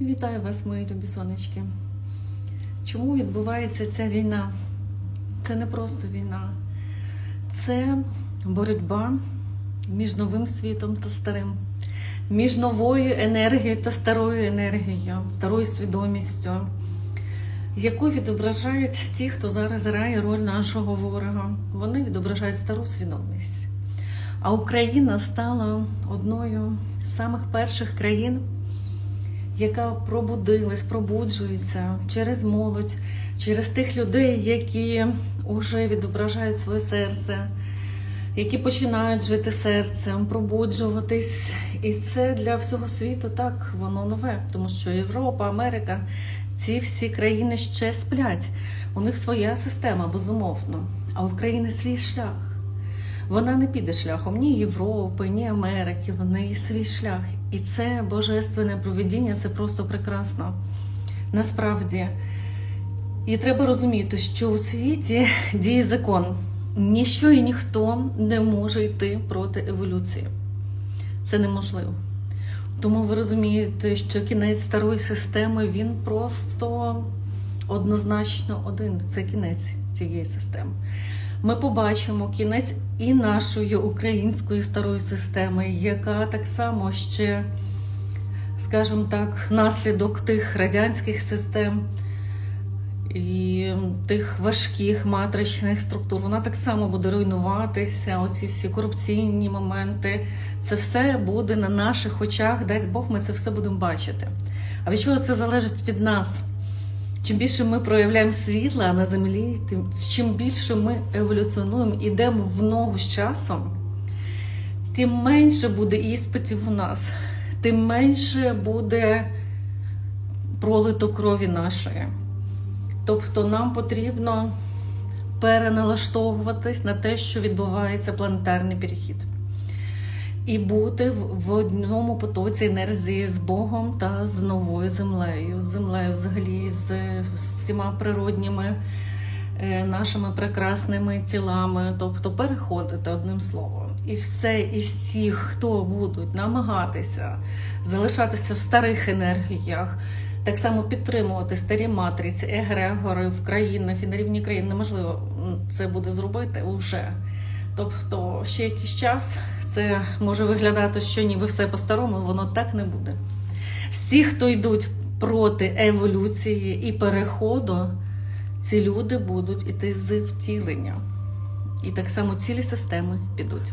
Вітаю вас, мої любі сонечки. Чому відбувається ця війна? Це не просто війна, це боротьба між новим світом та старим, між новою енергією та старою енергією, старою свідомістю, яку відображають ті, хто зараз грає роль нашого ворога. Вони відображають стару свідомість. А Україна стала одною з самих перших країн яка пробудилась, пробуджується через молодь, через тих людей, які вже відображають своє серце, які починають жити серцем, пробуджуватись. І це для всього світу так воно нове, тому що Європа, Америка, ці всі країни ще сплять. У них своя система, безумовно, а в країни свій шлях. Вона не піде шляхом ні Європи, ні Америки. В неї свій шлях. І це божественне проведіння, це просто прекрасно. Насправді. І треба розуміти, що у світі діє закон. Ніщо і ніхто не може йти проти еволюції. Це неможливо. Тому ви розумієте, що кінець старої системи він просто однозначно один. Це кінець цієї системи ми побачимо кінець і нашої української старої системи, яка так само ще, скажімо так, наслідок тих радянських систем і тих важких матричних структур, вона так само буде руйнуватися. Оці всі корупційні моменти, це все буде на наших очах. Дасть Бог, ми це все будемо бачити. А від чого це залежить від нас? Чим більше ми проявляємо світла на землі, тим чим більше ми еволюціонуємо, йдемо в ногу з часом, тим менше буде іспитів у нас, тим менше буде пролито крові нашої. Тобто нам потрібно переналаштовуватись на те, що відбувається планетарний перехід. І бути в одному потоці енергії з Богом та з новою землею, з землею, взагалі, з всіма природніми е, нашими прекрасними тілами, тобто переходити одним словом. І все, і всі, хто будуть намагатися залишатися в старих енергіях, так само підтримувати старі матриці, егрегори в країнах і на рівні країн неможливо це буде зробити вже. Тобто ще якийсь час це може виглядати, що ніби все по-старому, воно так не буде. Всі, хто йдуть проти еволюції і переходу, ці люди будуть іти з втілення. І так само цілі системи підуть.